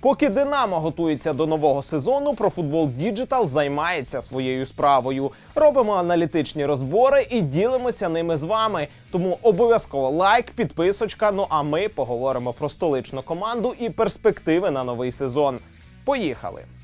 Поки Динамо готується до нового сезону, профутбол діджитал займається своєю справою. Робимо аналітичні розбори і ділимося ними з вами. Тому обов'язково лайк, підписочка. Ну а ми поговоримо про столичну команду і перспективи на новий сезон. Поїхали!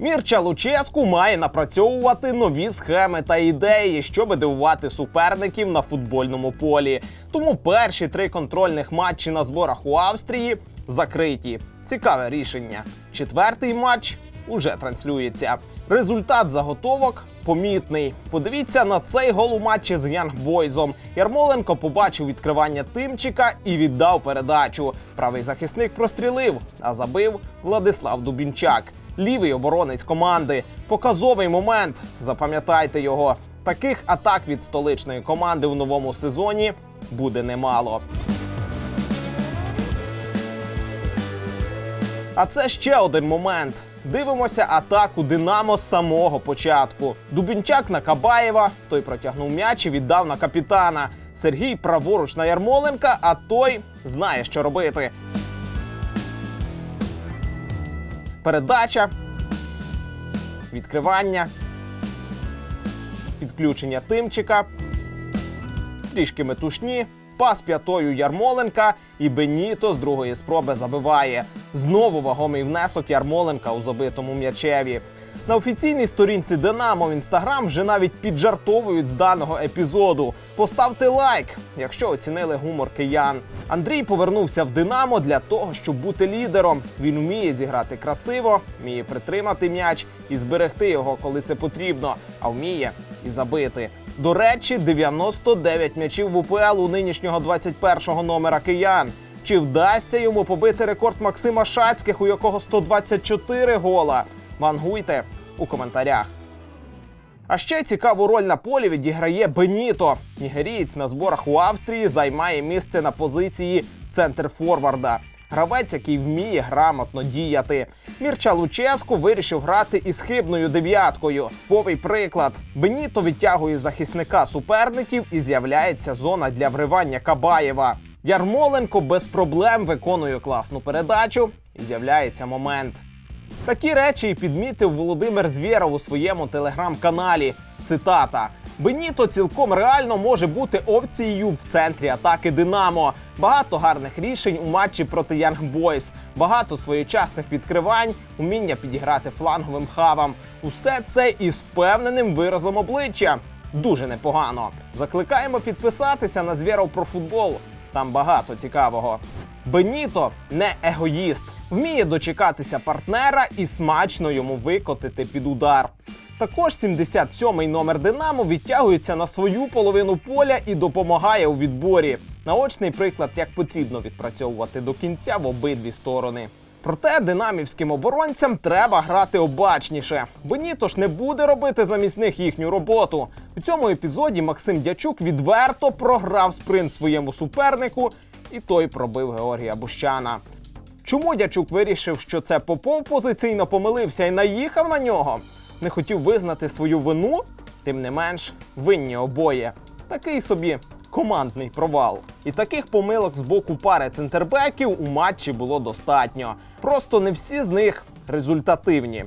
Мірча Луческу має напрацьовувати нові схеми та ідеї, щоб дивувати суперників на футбольному полі. Тому перші три контрольних матчі на зборах у Австрії закриті. Цікаве рішення. Четвертий матч уже транслюється. Результат заготовок помітний. Подивіться на цей гол у матчі з Янгбойзом. Ярмоленко побачив відкривання тимчика і віддав передачу. Правий захисник прострілив, а забив Владислав Дубінчак. Лівий оборонець команди. Показовий момент. Запам'ятайте його. Таких атак від столичної команди в новому сезоні буде немало. А це ще один момент. Дивимося атаку Динамо з самого початку. Дубінчак на Кабаєва, той протягнув м'яч і віддав на капітана. Сергій праворуч на Ярмоленка, а той знає, що робити. Передача, відкривання, підключення тимчика, трішки метушні, пас п'ятою Ярмоленка і Беніто з другої спроби забиває. Знову вагомий внесок Ярмоленка у забитому м'ячеві. На офіційній сторінці Динамо в інстаграм вже навіть піджартовують з даного епізоду. Поставте лайк, якщо оцінили гумор киян. Андрій повернувся в Динамо для того, щоб бути лідером. Він вміє зіграти красиво, вміє притримати м'яч і зберегти його, коли це потрібно, а вміє і забити. До речі, 99 м'ячів в УПЛ у нинішнього 21-го номера киян. Чи вдасться йому побити рекорд Максима Шацьких, у якого 124 гола? Вангуйте у коментарях. А ще цікаву роль на полі відіграє Беніто. Нігерієць на зборах у Австрії займає місце на позиції центр форварда. Гравець, який вміє грамотно діяти. Мірча Луческу вирішив грати із хибною дев'яткою. Повий приклад: Беніто відтягує захисника суперників і з'являється зона для вривання Кабаєва. Ярмоленко без проблем виконує класну передачу і з'являється момент. Такі речі і підмітив Володимир Звєров у своєму телеграм-каналі. Цитата: Беніто цілком реально може бути опцією в центрі атаки Динамо. Багато гарних рішень у матчі проти Янг Бойс, багато своєчасних відкривань, уміння підіграти фланговим хавам. Усе це із впевненим виразом обличчя. Дуже непогано. Закликаємо підписатися на Звєров про футбол. Там багато цікавого. Беніто не егоїст, вміє дочекатися партнера і смачно йому викотити під удар. Також 77-й номер Динамо відтягується на свою половину поля і допомагає у відборі. Наочний приклад, як потрібно відпрацьовувати до кінця в обидві сторони. Проте динамівським оборонцям треба грати обачніше. Беніто ж не буде робити замість них їхню роботу. У цьому епізоді Максим Дячук відверто програв спринт своєму супернику, і той пробив Георгія Бущана. Чому дячук вирішив, що це Попов позиційно помилився і наїхав на нього? Не хотів визнати свою вину, тим не менш, винні обоє. Такий собі командний провал. І таких помилок з боку пари центрбеків у матчі було достатньо. Просто не всі з них результативні.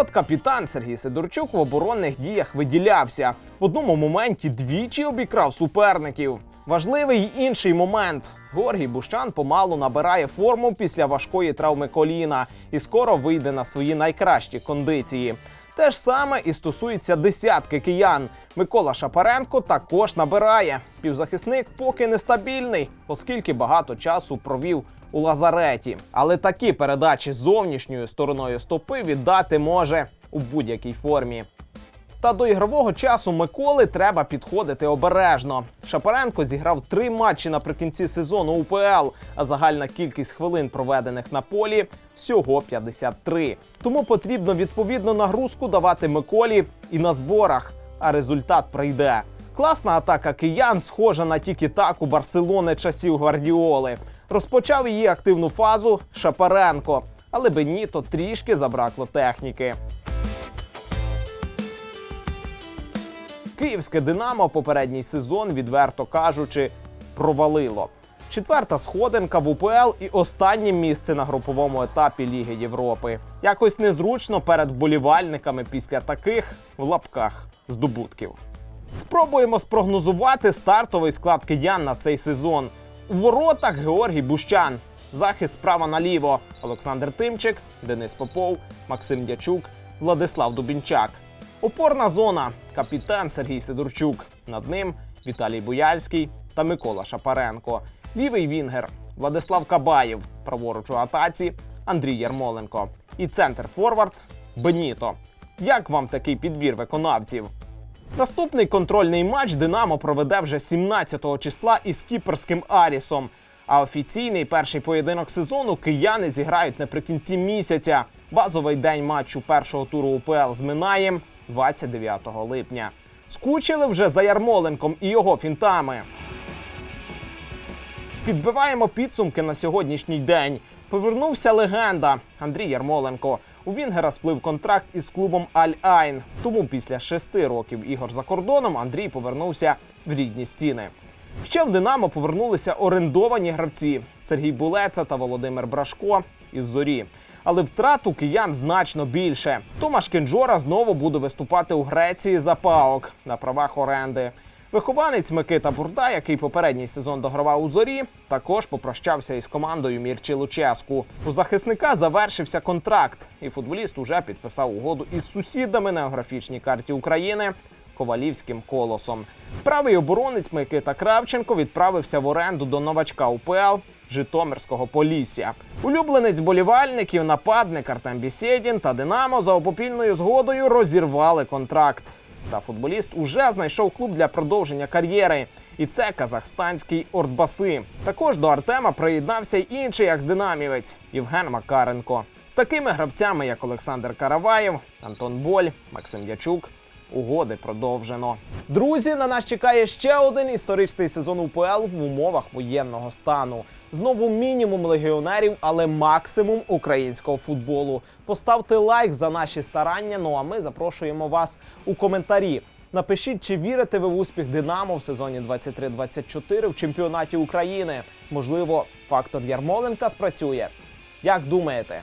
От капітан Сергій Сидорчук в оборонних діях виділявся. В одному моменті двічі обікрав суперників. Важливий й інший момент. Горгій Бущан помалу набирає форму після важкої травми коліна і скоро вийде на свої найкращі кондиції. Те ж саме і стосується десятки киян. Микола Шапаренко також набирає. Півзахисник поки нестабільний, оскільки багато часу провів у лазареті. Але такі передачі зовнішньою стороною стопи віддати може у будь-якій формі. Та до ігрового часу Миколи треба підходити обережно. Шапаренко зіграв три матчі наприкінці сезону УПЛ, а загальна кількість хвилин, проведених на полі, всього 53. Тому потрібно відповідну нагрузку давати Миколі і на зборах, а результат прийде. Класна атака киян схожа на тікі-таку Барселони часів Гвардіоли. Розпочав її активну фазу Шапаренко, але Беніто трішки забракло техніки. Київське Динамо попередній сезон, відверто кажучи, провалило. Четверта сходинка в УПЛ і останнє місце на груповому етапі Ліги Європи. Якось незручно перед вболівальниками після таких в лапках здобутків. Спробуємо спрогнозувати стартовий склад киян на цей сезон. У воротах Георгій Бущан. Захист справа наліво. Олександр Тимчик, Денис Попов, Максим Дячук, Владислав Дубінчак. Опорна зона. Капітан Сергій Сидорчук. Над ним Віталій Буяльський та Микола Шапаренко. Лівий Вінгер Владислав Кабаєв. Праворуч у атаці Андрій Ярмоленко. І центр форвард Беніто. Як вам такий підбір виконавців? Наступний контрольний матч Динамо проведе вже 17 числа із кіперським Арісом. А офіційний перший поєдинок сезону кияни зіграють наприкінці місяця. Базовий день матчу першого туру УПЛ з Минаєм 29 липня. Скучили вже за Ярмоленком і його фінтами. Підбиваємо підсумки на сьогоднішній день. Повернувся легенда Андрій Ярмоленко. У Вінгера сплив контракт із клубом Аль-Айн. Тому після шести років ігор за кордоном Андрій повернувся в рідні стіни. Ще в Динамо повернулися орендовані гравці Сергій Булеца та Володимир Брашко із зорі. Але втрат у киян значно більше. Томаш Кенджора знову буде виступати у Греції за ПАОК на правах оренди. Вихованець Микита Бурда, який попередній сезон догравав у зорі, також попрощався із командою Мірчі Луческу. У захисника завершився контракт, і футболіст уже підписав угоду із сусідами на географічній карті України Ковалівським колосом. Правий оборонець Микита Кравченко відправився в оренду до новачка УПЛ Житомирського Полісся. Улюбленець болівальників, нападник Артем Бісєдін та Динамо за обопільною згодою розірвали контракт. Та футболіст уже знайшов клуб для продовження кар'єри. І це казахстанський Ордбаси. Також до Артема приєднався й інший екс-динамівець Євген Макаренко. З такими гравцями, як Олександр Караваєв, Антон Боль, Максим Ячук, угоди продовжено. Друзі, на нас чекає ще один історичний сезон УПЛ в умовах воєнного стану. Знову мінімум легіонерів, але максимум українського футболу. Поставте лайк за наші старання. Ну а ми запрошуємо вас у коментарі. Напишіть, чи вірите ви в успіх Динамо в сезоні 23-24 в чемпіонаті України. Можливо, фактор Ярмоленка спрацює. Як думаєте?